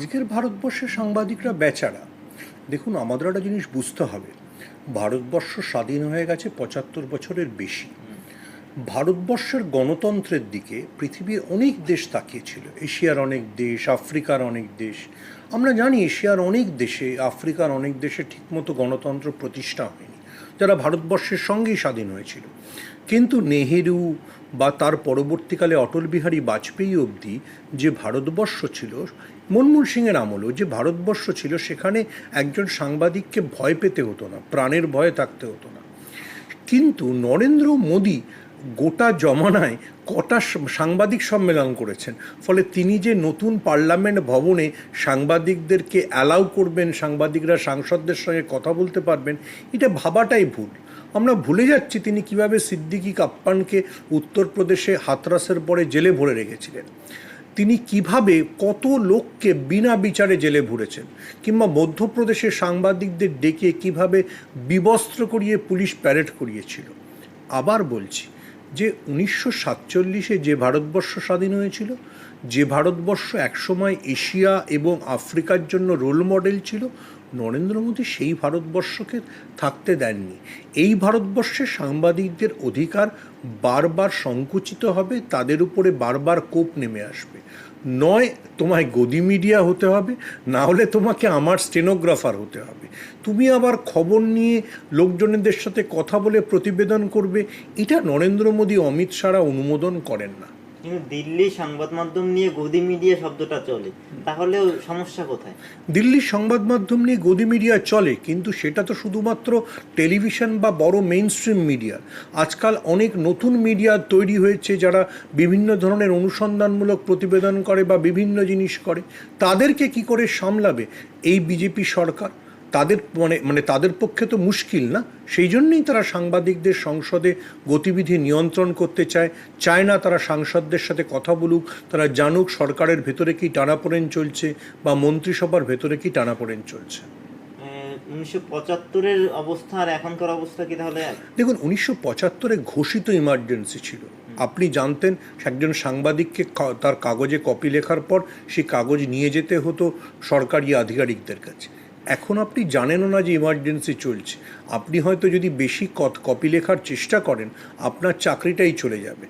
আজকের ভারতবর্ষের সাংবাদিকরা বেচারা। দেখুন, আমাদের একটা জিনিস বুঝতে হবে। ভারতবর্ষ স্বাধীন হয়ে গেছে পঁচাত্তর বছরের বেশি। ভারতবর্ষের গণতন্ত্রের দিকে পৃথিবীর অনেক দেশ তাকিয়েছিল। এশিয়ার অনেক দেশ, আফ্রিকার অনেক দেশ। আমরা জানি এশিয়ার অনেক দেশে, আফ্রিকার অনেক দেশে ঠিকমতো গণতন্ত্র প্রতিষ্ঠা হয়নি। যারা ভারতবর্ষের সঙ্গেই স্বাধীন হয়েছিল। কিন্তু নেহেরু বা তার পরবর্তীকালে অটল বিহারী বাজপেয়ী অবধি যে ভারতবর্ষ ছিল, মনমোহন সিংয়ের আমলও যে ভারতবর্ষ ছিল, সেখানে একজন সাংবাদিককে ভয় পেতে হতো না, প্রাণের ভয়ে থাকতে হতো না। কিন্তু নরেন্দ্র মোদী গোটা জমানায় কটা সাংবাদিক সম্মেলন করেছেন। ফলে তিনি যে নতুন পার্লামেন্ট ভবনে সাংবাদিকদেরকে অ্যালাউ করবেন, সাংবাদিকরা, সাংসদদের সঙ্গে কথা বলতে পারবেন, এটা ভাবাটাই ভুল। আমরা ভুলে যাচ্ছি তিনি কীভাবে সিদ্দিকি কাপ্পানকে উত্তরপ্রদেশে হাতরাসের পরে জেলে ভরে রেখেছিলেন। তিনি কীভাবে কত লোককে বিনা বিচারে জেলে ভরেছেন, কিংবা মধ্যপ্রদেশের সাংবাদিকদের ডেকে কীভাবে বিবস্ত্র করিয়ে পুলিশ প্যারেড করিয়েছিল। আবার বলছি যে উনিশশো সাতচল্লিশে যে ভারতবর্ষ স্বাধীন হয়েছিল, যে ভারতবর্ষ একসময় এশিয়া এবং আফ্রিকার জন্য রোল মডেল ছিল, নরেন্দ্র মোদী সেই ভারতবর্ষকে থাকতে দেননি। এই ভারতবর্ষে সাংবাদিকদের অধিকার বারবার সংকুচিত হবে, তাদের উপরে বারবার কোপ নেমে আসবে। নয়, তোমায় গদি মিডিয়া হতে হবে, না হলে তোমাকে আমার স্টেনোগ্রাফার হতে হবে। তুমি আবার খবর নিয়ে লোকজনেদের সাথে কথা বলে প্রতিবেদন করবে, এটা নরেন্দ্র মোদী, অমিত শাহরা অনুমোদন করেন না। কিন্তু দিল্লি সংবাদ মাধ্যম নিয়ে গদি মিডিয়া শব্দটা চলে, তাহলেও সমস্যা কোথায়? দিল্লির সংবাদ মাধ্যম নিয়ে গদি মিডিয়া চলে, কিন্তু সেটা তো শুধুমাত্র টেলিভিশন বা বড় মেইন স্ট্রিম মিডিয়া আজকাল অনেক নতুন মিডিয়া তৈরি হয়েছে যারা বিভিন্ন ধরনের অনুসন্ধানমূলক প্রতিবেদন করে বা বিভিন্ন জিনিস করে। তাদেরকে কি করে সামলাবে? এই বিজেপি সরকার। তাদের মানে মানে তাদের পক্ষে তো মুশকিল না। সেই জন্যই তারা সাংবাদিকদের সংসদে গতিবিধি নিয়ন্ত্রণ করতে চায়। চায় না তারা সাংসদদের সাথে কথা বলুক তারা জানুক সরকারের ভেতরে কি টানাপোড়েন চলছে বা মন্ত্রিসভার ভেতরে কি টানাপোড়েন চলছে। উনিশশো পঁচাত্তরের অবস্থা আর এখনকার অবস্থা কি তাহলে দেখুন উনিশশো পঁচাত্তরে ঘোষিত ইমার্জেন্সি ছিল। আপনি জানতেন একজন সাংবাদিককে তার কাগজে কপি লেখার পর সেই কাগজ নিয়ে যেতে হতো সরকারি আধিকারিকদের কাছে। এখন আপনি জানেনও না যে ইমার্জেন্সি চলছে। আপনি হয়তো যদি বেশি কত কপি লেখার চেষ্টা করেন, আপনার চাকরিটাই চলে যাবে।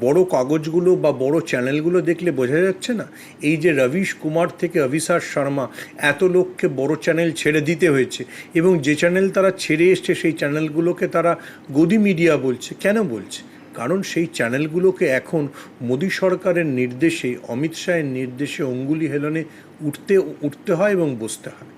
বড় কাগজগুলো বা বড় চ্যানেলগুলো দেখলে বোঝা যাচ্ছে না, এই যে রবিশ কুমার থেকে অভিসার শর্মা, এত লোককে বড় চ্যানেল ছেড়ে দিতে হয়েছে এবং যে চ্যানেল তারা ছেড়ে এসছে, সেই চ্যানেলগুলোকে তারা গদি মিডিয়া বলছে। কেন বলছে? কারণ সেই চ্যানেলগুলোকে এখন মোদী সরকারের নির্দেশে, অমিত শাহের নির্দেশে অঙ্গুলি হেলনে উঠতে উঠতে হয় এবং বসতে হয়।